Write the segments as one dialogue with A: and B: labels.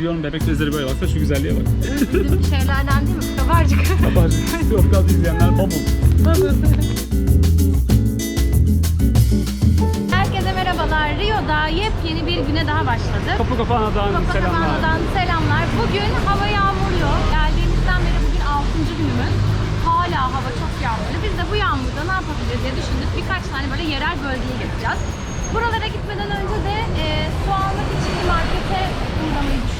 A: Diyorum bebek gözleri böyle baksa şu güzelliğe bak.
B: Bizim şeylerden değil mi? Kabarcık.
A: Kabarcık. Yok gaz izleyenler bubble.
B: Herkese merhabalar. Rio'da yepyeni bir güne daha başladı.
A: Kapı kapağından selamlar.
B: Copacabanadan selamlar. Bugün hava yağmurluyor. Geldiğimizden beri bugün 6. günümüz. Hala hava çok yağmurlu. Biz de bu yağmurda ne yapabiliriz diye düşündük. Birkaç tane böyle yerel bölgeye gideceğiz. Buralara gitmeden önce de e, için bir markete uğramayı düşünüyorduk.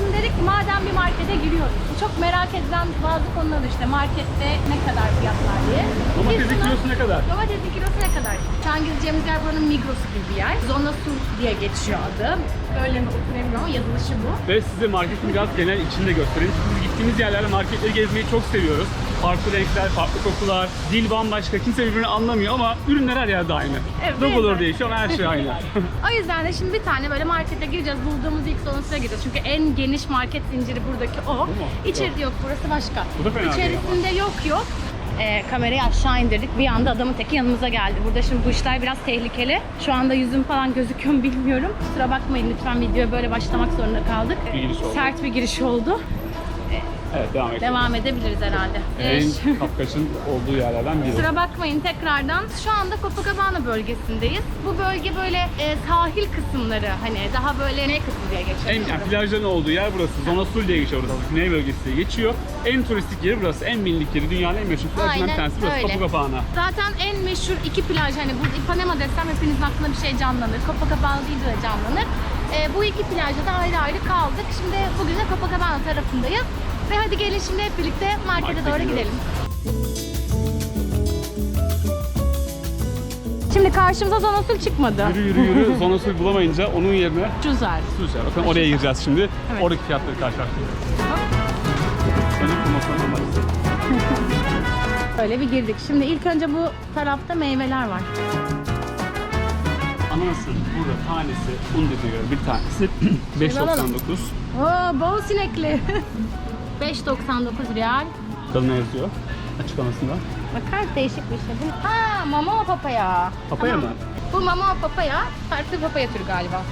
B: Şimdi dedik ki madem bir markete giriyoruz. Çok merak edilen bazı konular işte markette ne kadar fiyatlar diye.
A: Domatesin kilosu ne kadar?
B: Domatesin kilosu ne kadar? Şu an gideceğimiz yer buranın Migros gibi bir yer. Zona Sur diye geçiyor adı. Öyle mi okunuyor ama yazılışı bu.
A: Ve size marketin biraz genel içini de göstereyim. Biz gittiğimiz yerlerde marketleri gezmeyi çok seviyoruz. Farklı renkler, farklı kokular, dil bambaşka, kimse birbirini anlamıyor ama ürünler her yerde aynı.
B: Evet, benzer.
A: değişiyor ama her şey aynı.
B: O yüzden de şimdi bir tane böyle markete gireceğiz. Bulduğumuz ilk Zona Sur'a gireceğiz. Çünkü en geniş market zinciri buradaki o. İçeride yok, burası başka.
A: Bu da fena değil
B: İçerisinde yok yok. Ee, kamerayı aşağı indirdik. Bir anda adamın teki yanımıza geldi. Burada şimdi bu işler biraz tehlikeli. Şu anda yüzüm falan gözüküyor mu bilmiyorum. Kusura bakmayın lütfen videoya böyle başlamak zorunda kaldık.
A: Bir giriş oldu.
B: Sert bir giriş oldu.
A: Evet devam edelim.
B: Devam edebiliriz herhalde.
A: En kapkaçın olduğu yerlerden biri.
B: Kusura bakmayın tekrardan. Şu anda Copacabana bölgesindeyiz. Bu bölge böyle e, sahil kısımları hani daha böyle ne kısmı diye geçiyor.
A: En yani plajların olduğu yer burası. Zona Sul diye geçiyor burada. Güney bölgesi diye geçiyor. En turistik yeri burası. En bilindik yeri. Dünyanın en meşhur plajlarından
B: Aynen
A: bir tanesi burası.
B: öyle.
A: Copacabana.
B: Zaten en meşhur iki plaj hani burada Ipanema desem hepinizin aklına bir şey canlanır. Copacabana deyince de canlanır. E, bu iki plajda da ayrı ayrı kaldık. Şimdi bugün de Copacabana tarafındayız. Ve hadi gelin şimdi hep birlikte markete
A: Markete
B: doğru
A: gidiyoruz.
B: gidelim. Şimdi karşımıza Zonasul çıkmadı.
A: Yürü yürü yürü. Zona Sul bulamayınca onun yerine
B: Güzel.
A: Suzer. Bakın oraya gireceğiz şimdi.
B: Evet.
A: Oradaki fiyatları karşılaştırıyoruz. Senin promosyonun var.
B: Öyle bir girdik. Şimdi ilk önce bu tarafta meyveler var.
A: Ananasın burada tanesi un dediğine göre bir tanesi
B: alalım.
A: 5.99.
B: Oo, bol sinekli. 5.99 real.
A: Kadın ne yazıyor? Açıklamasında.
B: Bakar değişik bir şey. Bu- Ha, mama o papaya.
A: Papaya mı?
B: Bu mama o papaya. Farklı bir papaya türü galiba.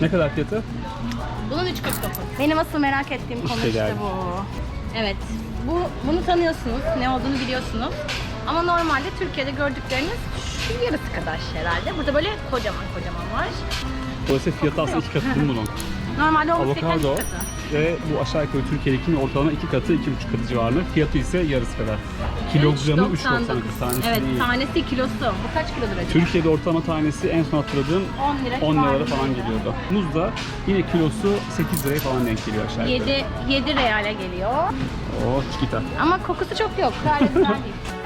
A: Ne kadar fiyatı?
B: Bunun 3.49. Benim asıl merak ettiğim konu
A: İşte
B: işte
A: geldi.
B: bu. Evet. Bu bunu tanıyorsunuz. Ne olduğunu biliyorsunuz. Ama normalde Türkiye'de gördükleriniz şu yarısı kadar herhalde. Burada böyle kocaman kocaman var.
A: Dolayısıyla fiyatı aslında iki katı değil mi bunun?
B: Normalde o bisikletin
A: Avokado
B: iki katı.
A: ve bu aşağı yukarı Türkiye'dekinin ortalama iki katı, iki buçuk katı civarında. Fiyatı ise yarısı kadar. Kilogramı 3.99 tanesi
B: Evet
A: değil.
B: tanesi kilosu. Bu kaç kilodur acaba?
A: Türkiye'de ortalama tanesi en son hatırladığım
B: 10 lira
A: 10 liralara falan geliyordu. Muz da yine kilosu 8 liraya falan denk geliyor aşağı yukarı.
B: 7, 7 reale geliyor.
A: Oo çikita.
B: Ama kokusu çok yok. Gayet güzel değil.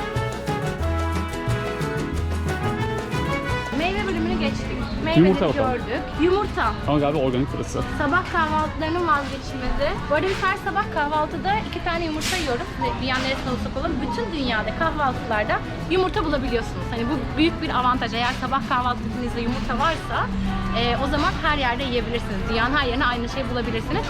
A: Yumurta bakalım.
B: gördük. Yumurta.
A: Ama galiba organik burası.
B: Sabah kahvaltılarının vazgeçilmezi. Bu arada biz her sabah kahvaltıda iki tane yumurta yiyoruz. Yan neresine olursak olalım. Bütün dünyada kahvaltılarda yumurta bulabiliyorsunuz. Hani bu büyük bir avantaj. Eğer sabah kahvaltınızda yumurta varsa e, o zaman her yerde yiyebilirsiniz. Dünyanın her yerine aynı şeyi bulabilirsiniz.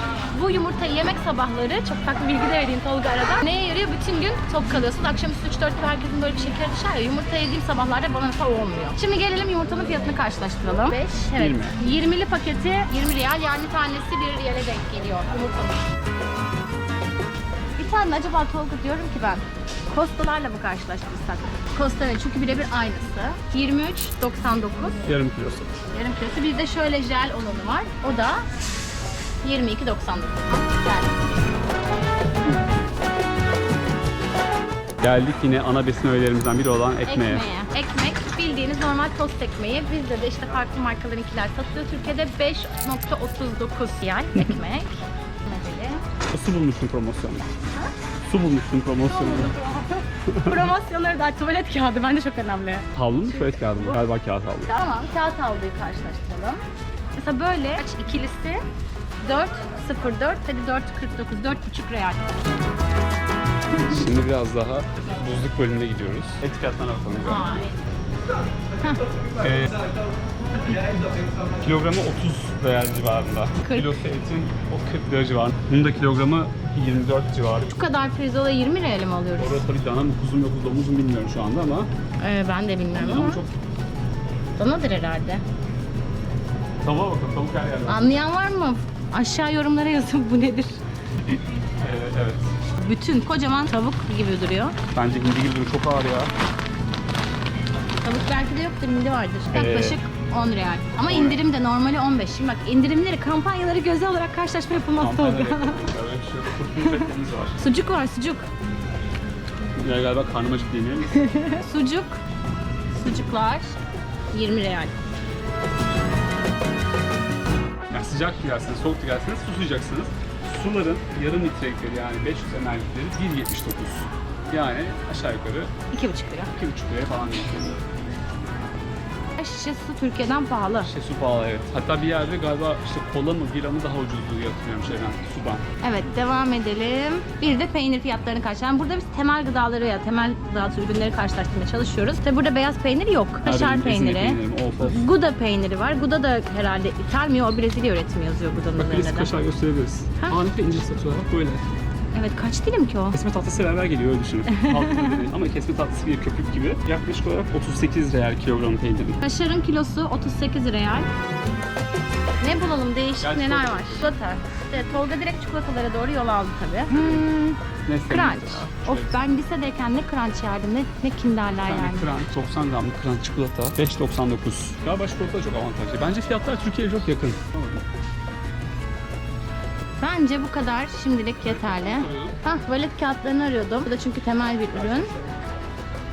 B: Bu yumurtayı yemek sabahları, çok farklı bilgi de vereyim Tolga arada. Neye yarıyor? Bütün gün tok kalıyorsunuz. Akşamüstü 3-4 gibi herkesin böyle bir şekeri düşer ya. Yumurta yediğim sabahlarda bana mesela olmuyor. Şimdi gelelim yumurtanın fiyatını karşılaştıralım. 5, evet.
A: 20.
B: 20'li paketi 20 riyal yani tanesi 1 riyale denk geliyor yumurtanın. Bir tane acaba Tolga diyorum ki ben Kostalarla mı karşılaştırsak? Costa evet çünkü birebir aynısı. 23.99
A: Yarım kilosu.
B: yarım kilosu. Bir de şöyle jel olanı var. O da 22.99. Gel.
A: Geldik yine ana besin öğelerimizden biri olan ekmeğe.
B: Ekmeğe. Ekmek bildiğiniz normal tost ekmeği. Bizde de işte farklı markalarınkiler satılıyor. Türkiye'de 5.39 riyal ekmek. Medeli.
A: Su bulmuşsun promosyonu. Su bulmuşsun promosyonu.
B: Promosyonları da tuvalet kağıdı bence çok önemli.
A: Havlu mu tuvalet kağıdı mı? Galiba kağıt havlu.
B: Tamam, kağıt havluyu karşılaştıralım. Mesela böyle kaç ikilisi 4.04 hadi 4.49 4.5 real.
A: Şimdi biraz daha buzluk bölümüne gidiyoruz. Et fiyatlarına bakalım.
B: Ay.
A: Ee, kilogramı 30 real civarında.
B: Kırk.
A: Kilosu etin o 40 lira civarında. Bunun da kilogramı 24 civarı.
B: Bu kadar pirzola 20 real mi alıyoruz?
A: Orada tabii dana mı kuzu mu yoksa domuz mu bilmiyorum şu anda ama
B: Ee, ben de bilmiyorum ama
A: ama çok
B: danadır herhalde.
A: tavuğa bakın tavuk her yerde.
B: Anlayan var mı? Aşağı yorumlara yazın bu nedir?
A: Ee, evet.
B: Bütün kocaman tavuk gibi duruyor.
A: Bence hindi gibi duruyor. Çok ağır ya.
B: Tavuk belki de yoktur, hindi vardır. Yaklaşık 10 real. Ama indirim de normali 15. Şimdi bak indirimleri, kampanyaları göze alarak karşılaşma yapılmaz Tolga.
A: yapalım. Evet, şöyle kurtulmuş etlerimiz var.
B: sucuk var, sucuk.
A: Ya galiba karnım acıktı yemeyelim.
B: Sucuk. Sucuklar 20 real.
A: Yani sıcak girerseniz, soğuk girerseniz susayacaksınız. Suların yarım litrelikleri yani 500 ml'likleri 1.79. Yani aşağı yukarı
B: 2,5 lira.
A: 2,5 liraya falan geliyor.
B: Şişe su Türkiye'den pahalı.
A: İşte su pahalı evet. Hatta bir yerde galiba işte kola mı bira mı daha ucuzdu diye hatırlıyorum şeyden, sudan.
B: Evet devam edelim. Bir de peynir fiyatlarını karşılayan. Burada biz temel gıdaları ya temel gıda ürünleri karşılaştırmaya çalışıyoruz. Tabi burada beyaz peynir yok. Kaşar peyniri.
A: peynirim, of of.
B: Gouda peyniri var. Gouda da herhalde ithal mi? O Brezilya üretimi yazıyor Gouda'nın
A: Bak
B: üzerinde
A: birisi
B: de.
A: kaşar gösterebiliriz.
B: Ha?
A: Ne kadar ince satıyorlar bak böyle.
B: Evet kaç dilim ki o?
A: Kesme tatlısı severler geliyor öyle düşünün. Tatlı ama kesme tatlısı bir köpük gibi. Yaklaşık olarak 38 real kilogram peynirin.
B: Kaşarın kilosu 38 real. Ne bulalım değişik
A: Gel
B: neler var? Çikolata. İşte Tolga direkt çikolatalara doğru yol aldı tabii. Hmm, crunch. Of ben lisedeyken ne crunch yerdim ne, ne kinderler
A: Yani
B: yani.
A: crunch, 90 gramlık crunch çikolata 5.99. Galiba çikolata çok avantajlı. Bence fiyatlar Türkiye'ye çok yakın.
B: Bence bu kadar şimdilik yeterli. Hah tuvalet kağıtlarını arıyordum. Bu da çünkü temel bir ürün.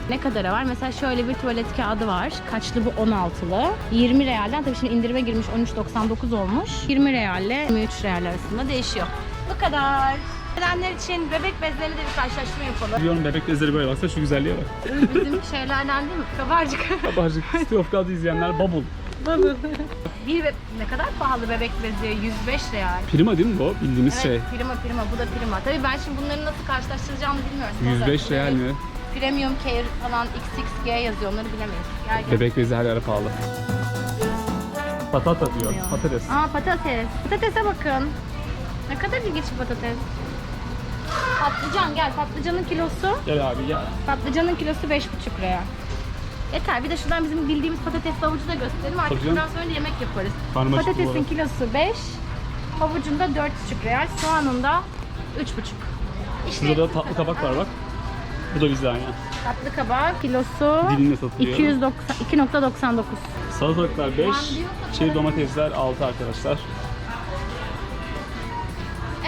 B: Ne kadara var? Mesela şöyle bir tuvalet kağıdı var. Kaçlı bu 16'lı. 20 realden tabii şimdi indirime girmiş 13.99 olmuş. 20 realle 23 real arasında değişiyor. Bu kadar. Bedenler için bebek bezlerini de bir karşılaştırma yapalım.
A: Biliyorum bebek bezleri böyle baksa şu güzelliğe bak.
B: Bizim şeylerden değil mi? Kabarcık.
A: Kabarcık God izleyenler bubble.
B: Bir be- ne kadar pahalı bebek bezi? 105 real.
A: Prima değil mi bu? Bildiğimiz
B: Evet,
A: şey.
B: prima prima. Bu da prima. Tabii ben şimdi bunları nasıl karşılaştıracağımı bilmiyorum.
A: 105 real mi?
B: Premium Care falan XXG yazıyor. Onları bilemeyiz. Gel gel.
A: Bebek bezi her yere pahalı. Patata diyor. Patates.
B: Aa patates. Patatese bakın. Ne kadar ilginç bir patates. Patlıcan gel. Patlıcanın kilosu.
A: Gel abi gel.
B: Patlıcanın kilosu 5,5 real. Yeter. Bir de şuradan bizim bildiğimiz patates havucu da gösterelim. Artık
A: canım.
B: bundan sonra da yemek yaparız.
A: Karnım acıktı bu
B: Patatesin
A: arada.
B: kilosu 5. Havucunda 4,5 real. Soğanın da 3,5. İşte
A: Şurada da tatlı kabak var bak. Bu da bizden ya.
B: tatlı kabak kilosu
A: Dilimle satılıyor.
B: 290 2.99.
A: Salatalıklar 5, çeri domatesler 6 arkadaşlar.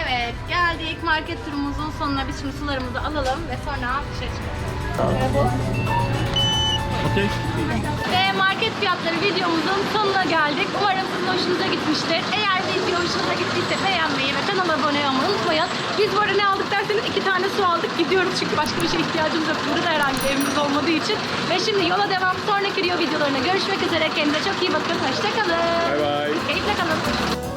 B: Evet geldik market turumuzun sonuna biz şimdi sularımızı alalım ve sonra dışarı çıkalım.
A: Okey.
B: Ve market fiyatları videomuzun sonuna geldik. Umarım sizin hoşunuza gitmiştir. Eğer video hoşunuza gittiyse beğenmeyi ve kanala abone olmayı unutmayın. Biz bu arada ne aldık derseniz iki tane su aldık. Gidiyoruz çünkü başka bir şeye ihtiyacımız yok. Burada da herhangi bir evimiz olmadığı için. Ve şimdi yola devam. Sonraki Rio videolarına görüşmek üzere. Kendinize çok iyi bakın. Hoşçakalın.
A: Bay bay.
B: Keyifle kalın.